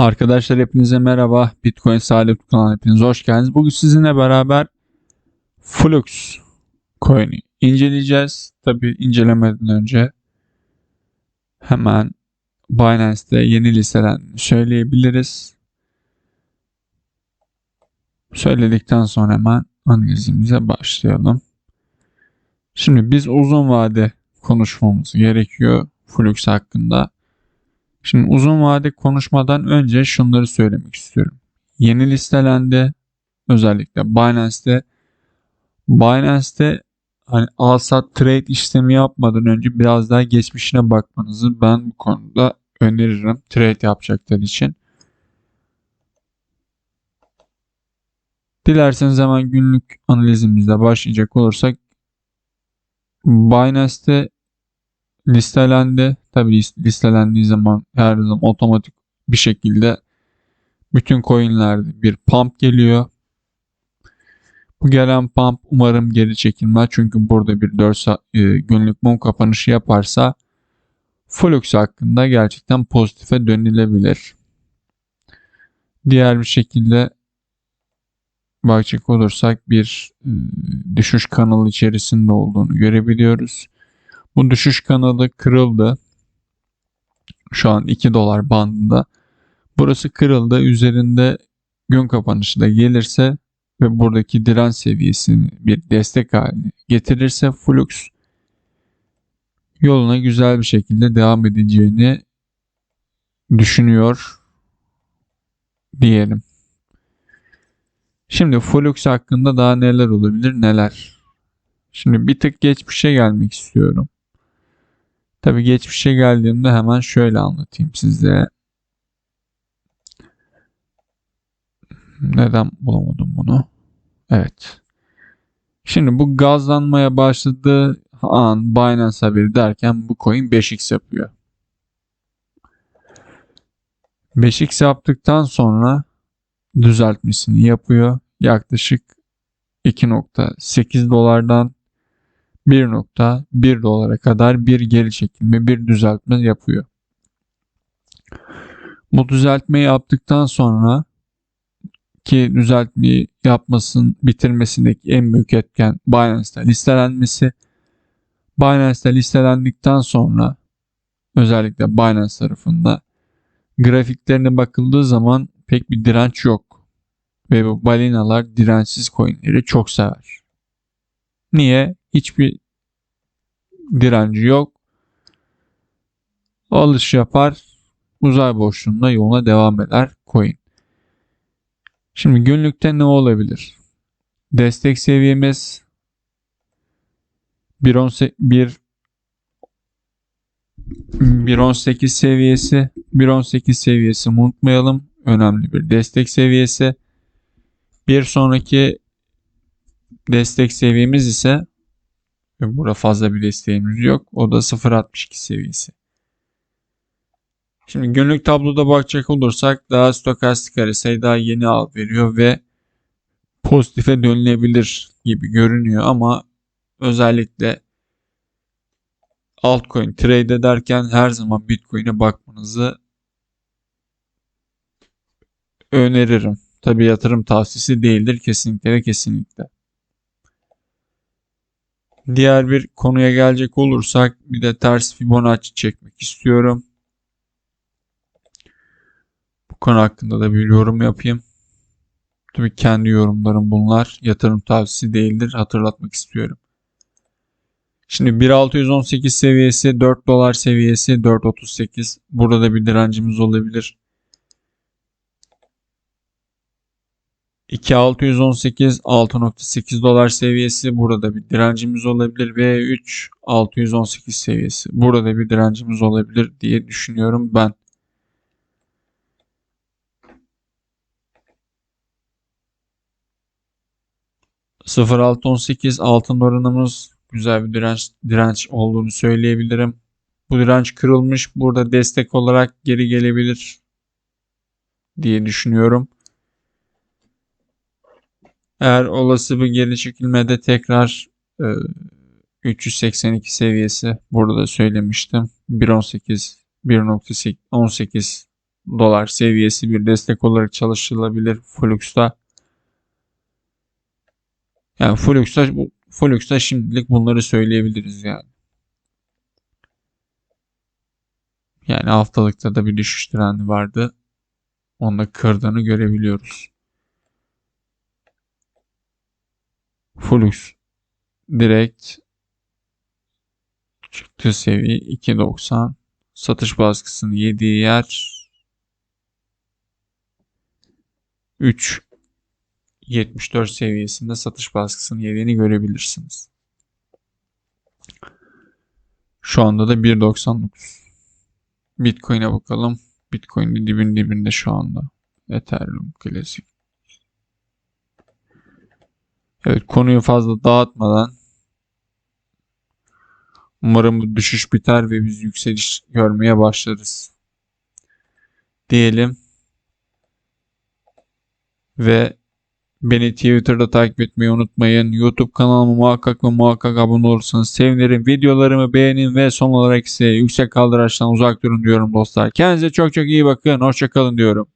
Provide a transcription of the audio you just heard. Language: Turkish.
Arkadaşlar hepinize merhaba. Bitcoin Salih kanalına hepiniz hoş geldiniz. Bugün sizinle beraber Flux coin'i inceleyeceğiz. Tabi incelemeden önce hemen Binance'te yeni listelen söyleyebiliriz. Söyledikten sonra hemen analizimize başlayalım. Şimdi biz uzun vade konuşmamız gerekiyor Flux hakkında. Şimdi uzun vade konuşmadan önce şunları söylemek istiyorum. Yeni listelendi. Özellikle Binance'te. Binance'te hani al sat trade işlemi yapmadan önce biraz daha geçmişine bakmanızı ben bu konuda öneririm. Trade yapacaklar için. Dilerseniz hemen günlük analizimizle başlayacak olursak Binance'te listelendi. Tabi listelendiği zaman her zaman otomatik bir şekilde bütün coinlerde bir pump geliyor. Bu gelen pump umarım geri çekilmez. Çünkü burada bir 4 e, günlük mum kapanışı yaparsa Flux hakkında gerçekten pozitife dönülebilir. Diğer bir şekilde bakacak olursak bir e, düşüş kanalı içerisinde olduğunu görebiliyoruz. Bu düşüş kanalı kırıldı. Şu an 2 dolar bandında. Burası kırıldı. Üzerinde gün kapanışı da gelirse ve buradaki direnç seviyesini bir destek haline getirirse Flux yoluna güzel bir şekilde devam edeceğini düşünüyor diyelim. Şimdi Flux hakkında daha neler olabilir neler. Şimdi bir tık geçmişe gelmek istiyorum. Tabi geçmişe geldiğimde hemen şöyle anlatayım size. Neden bulamadım bunu? Evet. Şimdi bu gazlanmaya başladığı an Binance haberi derken bu coin 5x yapıyor. 5x yaptıktan sonra düzeltmesini yapıyor. Yaklaşık 2.8 dolardan 1.1 dolara kadar bir geri çekilme, bir düzeltme yapıyor. Bu düzeltmeyi yaptıktan sonra ki düzeltmeyi yapmasın, bitirmesindeki en büyük etken Binance'da listelenmesi. Binance'da listelendikten sonra özellikle Binance tarafında grafiklerine bakıldığı zaman pek bir direnç yok. Ve bu balinalar dirençsiz coinleri çok sever. Niye? Hiçbir direnci yok. Alış yapar. Uzay boşluğunda yoluna devam eder coin. Şimdi günlükte ne olabilir? Destek seviyemiz 1.18 seviyesi 1.18 seviyesi unutmayalım. Önemli bir destek seviyesi. Bir sonraki destek seviyemiz ise burada fazla bir desteğimiz yok. O da 0.62 seviyesi. Şimdi günlük tabloda bakacak olursak daha stokastik haritayı daha yeni al veriyor ve pozitife dönülebilir gibi görünüyor ama özellikle altcoin trade ederken her zaman Bitcoin'e bakmanızı öneririm. Tabi yatırım tavsiyesi değildir kesinlikle ve kesinlikle. Diğer bir konuya gelecek olursak bir de ters Fibonacci çekmek istiyorum. Bu konu hakkında da bir yorum yapayım. Tabii kendi yorumlarım bunlar. Yatırım tavsiyesi değildir. Hatırlatmak istiyorum. Şimdi 1.618 seviyesi, 4 dolar seviyesi, 4.38. Burada bir direncimiz olabilir. 2618 6.8 dolar seviyesi burada bir direncimiz olabilir ve 3 618 seviyesi burada bir direncimiz olabilir diye düşünüyorum ben. %0.618 altın oranımız güzel bir direnç, direnç olduğunu söyleyebilirim. Bu direnç kırılmış. Burada destek olarak geri gelebilir diye düşünüyorum. Eğer olası bir geri çekilmede tekrar e, 382 seviyesi burada da söylemiştim. 1.18 1.18 dolar seviyesi bir destek olarak çalışılabilir Flux'ta. Yani Flux'ta Flux'ta şimdilik bunları söyleyebiliriz yani. Yani haftalıkta da bir düşüş trendi vardı. Onu da kırdığını görebiliyoruz. Flux direkt çıktığı seviye 2.90 satış baskısını yediği yer 3.74 seviyesinde satış baskısını yediğini görebilirsiniz. Şu anda da 1.99 Bitcoin'e bakalım. Bitcoin de dibin dibinde şu anda. Ethereum klasik. Evet konuyu fazla dağıtmadan umarım bu düşüş biter ve biz yükseliş görmeye başlarız. Diyelim. Ve beni Twitter'da takip etmeyi unutmayın. YouTube kanalıma muhakkak ve muhakkak abone olursanız sevinirim. Videolarımı beğenin ve son olarak ise yüksek kaldıraçtan uzak durun diyorum dostlar. Kendinize çok çok iyi bakın. Hoşçakalın diyorum.